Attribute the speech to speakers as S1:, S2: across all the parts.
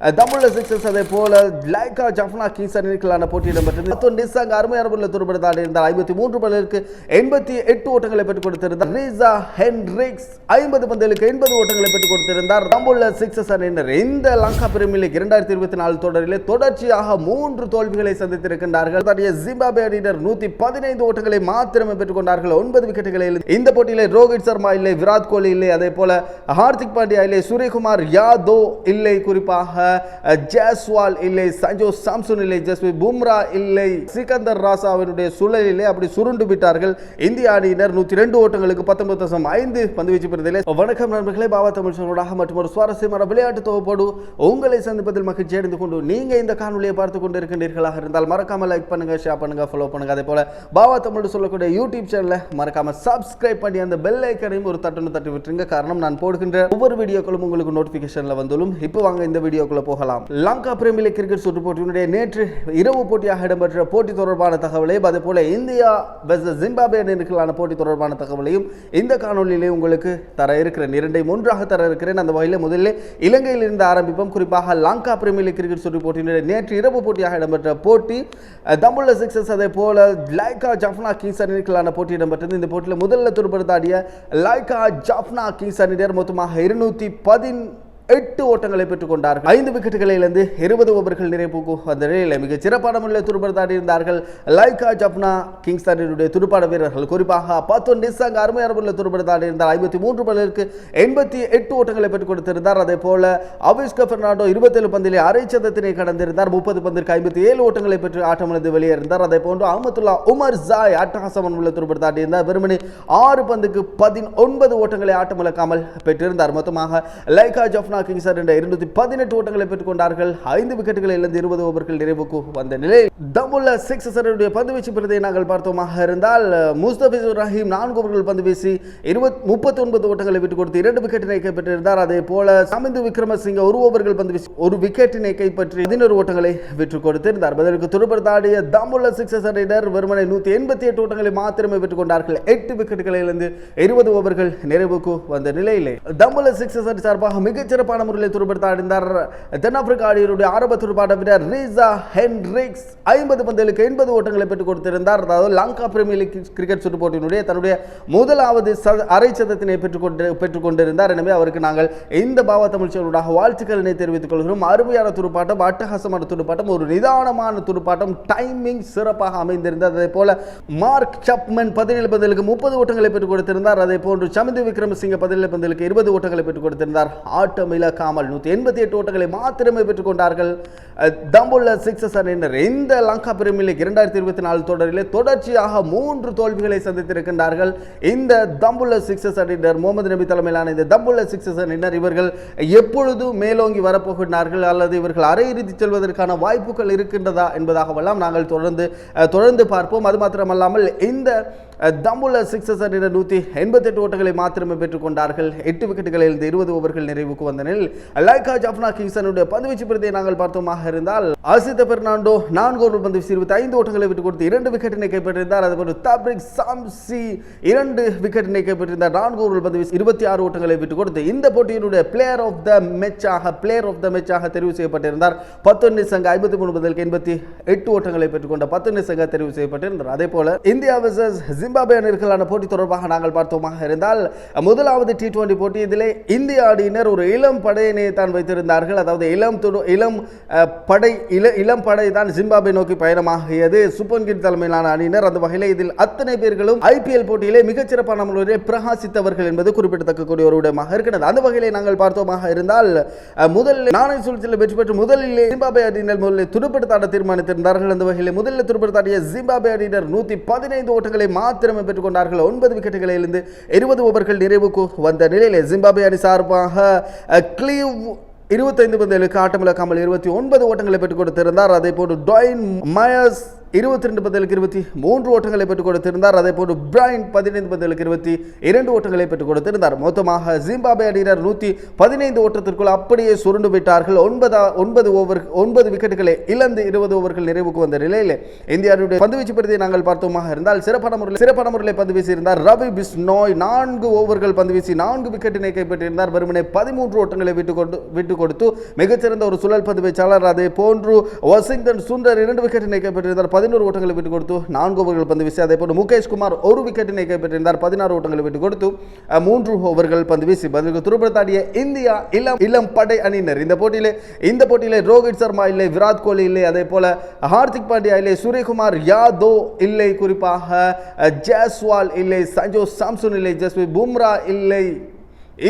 S1: தமிழில் சிக்ஸஸ் அதே போல லைகா ஜஃப்னா கிங்ஸ் அணிகளான போட்டி இடம்பெற்றது மொத்தம் நிசாங் அருமையான முறையில் துருப்படுத்தாடி இருந்தார் ஐம்பத்தி மூன்று பந்தலுக்கு எண்பத்தி எட்டு ஓட்டங்களை பெற்றுக் கொடுத்திருந்தார். ரீசா ஹென்ரிக்ஸ் ஐம்பது பந்தலுக்கு எண்பது ஓட்டங்களை பெற்றுக் கொடுத்திருந்தார். தமிழில் சிக்ஸஸ் அணியினர் இந்த லங்கா பிரீமியர் லீக் இரண்டாயிரத்தி இருபத்தி நாலு தொடரிலே தொடர்ச்சியாக மூன்று தோல்விகளை சந்தித்திருக்கின்றார்கள். தடைய ஜிம்பாபே அணியினர் நூத்தி பதினைந்து ஓட்டங்களை மாத்திரமே பெற்றுக் கொண்டார்கள். ஒன்பது விக்கெட்டுகளில் இந்த போட்டியிலே ரோஹித் சர்மா இல்லை விராட் கோலி இல்லை அதே போல ஹார்திக் பாண்டியா இல்லை சூரியகுமார் யாதோ இல்லை குறிப்பாக ஜேஸ்வால் இல்லை சஞ்சோ சாம்சன் இல்லை ஜஸ்வி பும்ரா இல்லை சிகந்தர் ராசாவினுடைய சூழலிலே அப்படி சுருண்டு விட்டார்கள். இந்திய அணியினர் நூற்றி ரெண்டு ஓட்டங்களுக்கு பத்தொன்பது தசம் ஐந்து பந்து வீச்சு பெறுதலே வணக்கம் நண்பர்களே பாபா தமிழ் மற்றும் ஒரு சுவாரஸ்யமான விளையாட்டு தொகுப்போடு உங்களை சந்திப்பதில் மகிழ்ச்சி அடைந்து கொண்டு நீங்கள் இந்த காணொலியை பார்த்து கொண்டு இருக்கின்றீர்களாக இருந்தால் மறக்காம லைக் பண்ணுங்க ஷேர் பண்ணுங்க ஃபாலோ பண்ணுங்க. அதே போல பாபா தமிழ் சொல்லக்கூடிய யூடியூப் சேனலை மறக்காம சப்ஸ்கிரைப் பண்ணி அந்த பெல் ஐக்கனையும் ஒரு தட்டுன்னு தட்டி விட்டுருங்க. காரணம் நான் போடுகின்ற ஒவ்வொரு வீடியோக்களும் உங்களுக்கு நோட்டிஃபிகேஷனில் வந்தாலும் இப்போ வாங்க இந்த வீடியோக்குள்ள போகலாம். லங்கா பிரீமியர் லீக் கிரிக்கெட் சுற்று போட்டியினுடைய நேற்று இரவு போட்டியாக இடம்பெற்ற போட்டி தொடர்பான தகவலையும் அதே போல இந்தியா வெர்சஸ் ஜிம்பாபே அணிகளான போட்டி தொடர்பான தகவலையும் இந்த காணொலியிலே உங்களுக்கு தர இருக்கிறேன். இரண்டையும் ஒன்றாக தர இருக்கிறேன். அந்த வகையில் முதலில் இலங்கையில் இருந்து ஆரம்பிப்போம். குறிப்பாக லங்கா பிரீமியர் லீக் கிரிக்கெட் சுற்று போட்டியினுடைய நேற்று இரவு போட்டியாக இடம்பெற்ற போட்டி தமிழ சிக்ஸஸ் அதே போல லைகா ஜஃப்னா கிங்ஸ் அணிகளான போட்டி இடம்பெற்றது. இந்த போட்டியில் முதல்ல துடுப்படுத்தாடிய லைகா ஜஃப்னா கிங்ஸ் அணியினர் மொத்தமாக இருநூற்றி பதின் எட்டு ஓட்டங்களை பெற்றுக் கொண்டார்கள். ஐந்து விக்கெட்டுகளிலிருந்து இருபது ஓவர்கள் நிறைவுக்கு வந்த நிலையில் மிக சிறப்பான முறையில் துடுப்படுத்தாடி இருந்தார்கள் லைகா ஜப்னா கிங்ஸ் அணியினுடைய துடுப்பாட வீரர்கள். குறிப்பாக பத்தொன் நிசாங் அருமையான முறையில் துடுப்படுத்தாடி இருந்தார் ஐம்பத்தி மூன்று பலருக்கு எண்பத்தி எட்டு ஓட்டங்களை பெற்றுக் கொடுத்திருந்தார். அதே போல அவிஸ்க பெர்னாண்டோ இருபத்தேழு பந்திலே அரை சதத்தினை கடந்திருந்தார். முப்பது பந்திற்கு ஐம்பத்தி ஏழு ஓட்டங்களை பெற்று ஆட்டமிழந்து வெளியேறினார். அதே போன்று அஹமத்துல்லா உமர் ஜாய் அட்டகாசமன் உள்ள துடுப்படுத்தாடி இருந்தார் வெறுமனே ஆறு பந்துக்கு பதினொன்பது ஓட்டங்களை ஆட்டமிழக்காமல் பெற்றிருந்தார். மொத்தமாக லைகா ஜப்னா பாட்னா கிங்ஸ் என்ற இருநூத்தி பதினெட்டு ஓட்டங்களை பெற்றுக்கொண்டார்கள். ஐந்து விக்கெட்டுகளை இழந்து இருபது ஓவர்கள் நிறைவுக்கு வந்த நிலையில் தமுல்ல சிக்ஸ் சருடைய பந்து வீச்சு பிரதை நாங்கள் பார்த்தோமாக இருந்தால் முஸ்தபிசுர் ரஹீம் நான்கு ஓவர்கள் பந்து வீசி இருபத் முப்பத்தி ஒன்பது ஓட்டங்களை விட்டுக் கொடுத்து இரண்டு விக்கெட்டினை கைப்பற்றியிருந்தார். அதே போல சமிந்து விக்ரமசிங்க ஒரு ஓவர்கள் பந்து வீசி ஒரு விக்கெட்டினை கைப்பற்றி பதினோரு ஓட்டங்களை விட்டுக் கொடுத்திருந்தார் பதிலுக்கு துடுப்படுத்தாடிய தமுல்ல சிக்ஸ் அணியினர் வெறுமனை நூத்தி எண்பத்தி எட்டு ஓட்டங்களை மாத்திரமே பெற்றுக் கொண்டார்கள் எட்டு விக்கெட்டுகளை இழந்து இருபது ஓவர்கள் நிறைவுக்கு வந்த நிலையிலே. தமுல்ல சிக்ஸ் அணி சார்பாக மிகச்சிறப்பு சிறப்பான முறையில் துருப்படுத்த அடைந்தார் தென்னாப்பிரிக்க ஆடியருடைய ஆரம்ப துடுப்பாட்ட வீரர் ரீசா ஹென்ரிக்ஸ் ஐம்பது பந்தலுக்கு எண்பது ஓட்டங்களை பெற்றுக் கொடுத்திருந்தார். அதாவது லங்கா பிரீமியர் லீக் கிரிக்கெட் சுற்று போட்டியினுடைய தன்னுடைய முதலாவது ச- அரை சதத்தினை பெற்றுக்கொண்டு பெற்றுக் கொண்டிருந்தார். எனவே அவருக்கு நாங்கள் இந்த பாவ தமிழ்ச்சியோடாக வாழ்த்துக்களினை தெரிவித்துக் கொள்கிறோம். அருமையான துடுப்பாட்டம் அட்டகாசமான துடுப்பாட்டம் ஒரு நிதானமான துடுப்பாட்டம் டைமிங் சிறப்பாக அமைந்திருந்தது. அதே போல மார்க் சப்மன் பதினேழு பந்தலுக்கு முப்பது ஓட்டங்களை பெற்றுக் கொடுத்திருந்தார். அதே போன்று சமிந்து விக்ரமசிங்க பதினேழு பந்தலுக்கு இருபது ஓட்டங்களை பெற்றுக் கொடுத்திருந்தார். ஆட்டம் இழக்காமல் நூற்றி எண்பத்தி எட்டு ஓட்டங்களை மாத்திரமே பெற்றுக்கொண்டார்கள். தம்புள்ள சிக்ஸஸ் அணியினர் இந்த லங்கா பிரீமியர் லீக் இரண்டாயிரத்தி இருபத்தி நாலு தொடரிலே தொடர்ச்சியாக மூன்று தோல்விகளை சந்தித்திருக்கின்றார்கள். இந்த தம்புள்ள சிக்ஸஸ் அணியினர் முகமது நபி தலைமையிலான இந்த தம்புள்ள சிக்ஸஸ் அணியினர் இவர்கள் எப்பொழுது மேலோங்கி வரப்போகின்றார்கள் அல்லது இவர்கள் அரையிறுதி செல்வதற்கான வாய்ப்புகள் இருக்கின்றதா என்பதாகவெல்லாம் நாங்கள் தொடர்ந்து தொடர்ந்து பார்ப்போம். அது மாத்திரமல்லாமல் இந்த தம்புள்ள சிக்ஸஸ் அணியினர் நூற்றி எண்பத்தெட்டு ஓட்டங்களை மாத்திரமே பெற்றுக்கொண்டார்கள் எட்டு விக்கெட்டுகளில் இருந்து இருபது ஓவர்கள் நிறைவுக்கு வந்த நிலையில் லைகா ஜப்னா கிங்ஸனுடைய பந்துவீச்சு பிரதியை நாங்கள் பார்த்தோமாக இருந்தால் அசித்த பெர்னாண்டோ நான்கு ஓவர் பந்து இருபத்தி ஐந்து ஓட்டங்களை விட்டுக் கொடுத்து இரண்டு விக்கெட்டினை கைப்பற்றியிருந்தார். அதுபோன்று தாப்ரிக் சாம்சி இரண்டு விக்கெட்டினை கைப்பற்றியிருந்தார். நான்கு ஓவர் பந்து இருபத்தி ஆறு ஓட்டங்களை விட்டுக் கொடுத்து இந்த போட்டியினுடைய பிளேயர் ஆஃப் த மேட்சாக பிளேயர் ஆஃப் த மேட்சாக தெரிவு செய்யப்பட்டிருந்தார். பத்தொன்னு சங்க ஐம்பத்தி மூணு பதிலுக்கு எண்பத்தி எட்டு ஓட்டங்களை பெற்றுக்கொண்ட பத்தொன்னு சங்க தெரிவு செய்யப்பட்டிருந்தார் அதே போல இந்தியா வெர்சஸ் ஜிம்பாபே அணிகளான போட்டி தொடர்பாக நாங்கள் பார்த்தோமாக இருந்தால் முதலாவது டி டுவெண்டி போட்டி இதிலே இந்திய அணியினர் ஒரு இளம் படையினை தான் வைத்திருந்தார்கள். அதாவது இளம் துடு இளம் படை இள இளம் படை தான் ஜிம்பாபே நோக்கி பயணமாகியது. சுப்பன்கிட் தலைமையிலான அணியினர் அந்த வகையில் இதில் அத்தனை பேர்களும் ஐபிஎல் போட்டியிலே மிகச்சிறப்பான முறையிலே பிரகாசித்தவர்கள் என்பது குறிப்பிடத்தக்கக்கூடிய ஒரு விடமாக இருக்கிறது. அந்த வகையிலே நாங்கள் பார்த்தோமாக இருந்தால் முதலில் நாணய சுழற்சியில் வெற்றி பெற்று முதலில் ஜிம்பாபே அணியினர் முதலில் துடுப்படுத்தாட தீர்மானித்திருந்தார்கள். அந்த வகையில் முதலில் துடுப்படுத்தாடிய ஜிம்பாபே அணியினர் நூற்றி பதினைந்து ஓட்டங்களை மாத்திரமே பெற்றுக்கொண்டார்கள்? ஒன்பது விக்கெட்டுகளிலிருந்து இருபது ஓவர்கள் நிறைவுக்கு வந்த நிலையில் ஜிம்பாபே அணி சார்பாக கிளீவ் இருபத்தைந்து பந்துகளுக்கு ஆட்டமிழக்காமல் இருபத்தி ஒன்பது ஓட்டங்களை பெற்றுக் கொடுத்திருந்தார். அதே போன்று டொயின் மயஸ் இருபத்தி ரெண்டு பந்தலுக்கு இருபத்தி மூன்று ஓட்டங்களை பெற்றுக் கொடுத்திருந்தார். அதே போன்று பிராயின் பதினைந்து பந்தலுக்கு இருபத்தி இரண்டு ஓட்டங்களை பெற்றுக் கொடுத்திருந்தார். மொத்தமாக ஜிம்பாபே அணியினர் நூற்றி பதினைந்து ஓட்டத்திற்குள் அப்படியே சுருண்டு விட்டார்கள். ஒன்பதா ஒன்பது ஓவர் ஒன்பது விக்கெட்டுகளை இழந்து இருபது ஓவர்கள் நிறைவுக்கு வந்த நிலையில் இந்தியாவுடைய பந்துவீச்சு பிரதியை நாங்கள் பார்த்தோமாக இருந்தால் சிறப்பான முறையில் சிறப்பான முறையில் பந்து வீசியிருந்தார். ரவி பிஸ்னோய் நான்கு ஓவர்கள் பந்து வீசி நான்கு விக்கெட்டினை கைப்பற்றியிருந்தார். வெறுமனே பதிமூன்று ஓட்டங்களை விட்டு கொண்டு விட்டு கொடுத்து மிகச்சிறந்த ஒரு சுழல் பந்து வீச்சாளர். அதே போன்று வாஷிங்டன் சுந்தர் இரண்டு விக்கெட்டினை கைப்பற்றியிருந்தார். பதினோரு ஓட்டங்களை விட்டு கொடுத்து நான்கு ஓவர்கள் பந்து வீசி அதே போல் முகேஷ் குமார் ஒரு விக்கெட்டினை கைப்பற்றியிருந்தார். பதினாறு ஓட்டங்களை விட்டு கொடுத்து மூன்று ஓவர்கள் பந்து வீசி பதிலுக்கு துருப்படுத்தாடிய இந்தியா இளம் இளம் படை அணியினர். இந்த போட்டியிலே இந்த போட்டியிலே ரோஹித் சர்மா இல்லை விராட் கோலி இல்லை அதே போல ஹார்திக் பாண்டியா இல்லை சூரியகுமார் யாதவ் இல்லை குறிப்பாக அஹ், ஜெய்ஸ்வால் இல்லை சஞ்சோ சாம்சன் இல்லை ஜஸ்வி பும்ரா இல்லை.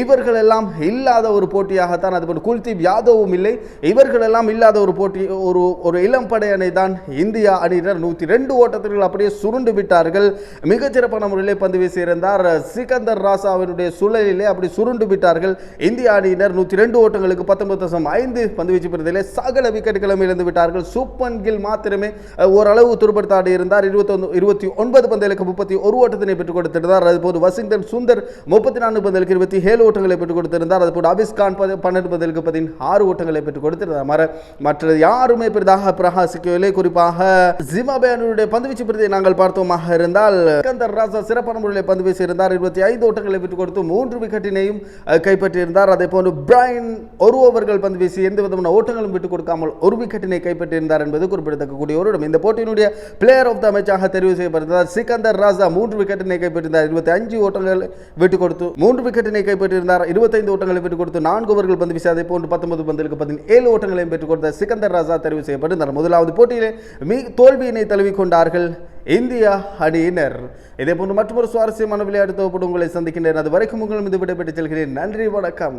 S1: இவர்கள் எல்லாம் இல்லாத ஒரு போட்டியாகத்தான் அதுபோல் குல்தீப் யாதவும் இல்லை. இவர்கள் எல்லாம் இல்லாத ஒரு போட்டி ஒரு ஒரு இளம் படை அணி தான் இந்தியா அணியினர் நூற்றி ரெண்டு ஓட்டத்திற்கு அப்படியே சுருண்டு விட்டார்கள். மிகச்சிறப்பான முறையில் பந்து வீசியிருந்தார் சிகந்தர் ராசாவினுடைய சுழலிலே அப்படி சுருண்டு விட்டார்கள். இந்திய அணியினர் நூற்றி ரெண்டு ஓட்டங்களுக்கு பத்தொன்பது தசம் ஐந்து பந்து வீச்சு பெறுவதிலே சகல விக்கெட்டுகளும் இழந்து விட்டார்கள். சூப்பன் கில் மாத்திரமே ஓரளவு துருப்படுத்தாடி இருந்தார். இருபத்தொன்று இருபத்தி ஒன்பது பந்தலுக்கு முப்பத்தி ஒரு ஓட்டத்தினை பெற்றுக் கொடுத்திருந்தார். அதுபோது வசிங்டன் சுந்தர் முப்பத்தி நான்கு பந்தலுக்கு இருபத்தி ஏழு ஓட்டங்களை பெற்றுக் கொடுத்திருந்தார். அதுபோல் அபிஸ்கான் பன்னெண்டு பதிலுக்கு பதின் ஆறு ஓட்டங்களை பெற்றுக் கொடுத்திருந்தார். மற மற்ற யாருமே பெரிதாக பிரகாசிக்கவில்லை. குறிப்பாக ஜிமாபேனுடைய பந்துவீச்சு பிரதியை நாங்கள் பார்த்தோமாக இருந்தால் சிக்கந்தர் ராசா சிறப்பான முறையில் பந்து வீசி இருந்தார் இருபத்தி ஐந்து ஓட்டங்களை பெற்றுக் கொடுத்து மூன்று விக்கெட்டினையும் கைப்பற்றியிருந்தார். அதே போன்று பிரைன் ஒரு ஓவர்கள் பந்து வீசி எந்த விதமான ஓட்டங்களும் விட்டுக் கொடுக்காமல் ஒரு விக்கெட்டினை கைப்பற்றியிருந்தார் என்பது குறிப்பிடத்தக்கக்கூடிய ஒரு இடம் இந்த போட்டியினுடைய பிளேயர் ஆஃப் த மேட்சாக தெரிவு செய்யப்பட்டிருந்தார். சிக்கந்தர் ராசா மூன்று விக்கெட்டினை கைப்பற்றியிருந்தார். இருபத்தி அஞ்சு ஓட்டங்கள் விட்டுக் கொடுத்து மூன்று விக்கெட்டினை கைப்பற்றி பெற்றிருந்தார். இருபத்தைந்து ஓட்டங்களை பெற்றுக் கொடுத்து நான்கு ஓவர்கள் பந்து வீசி அதே போன்று பத்தொன்பது பந்திற்கு பதினேழு ஓட்டங்களையும் பெற்றுக் கொடுத்த சிக்கந்தர் ராஜா தெரிவு செய்யப்பட்டிருந்தார். முதலாவது போட்டியிலே மீ தோல்வியினை தழுவிக்கொண்டார்கள் இந்தியா அணியினர். இதே போன்று மற்றொரு சுவாரஸ்யமான விளையாட்டு தொகுப்பு உங்களை சந்திக்கின்றேன். அது வரைக்கும் உங்களும் இது விடைபெற்று செல்கிறேன். நன்றி வணக்கம்.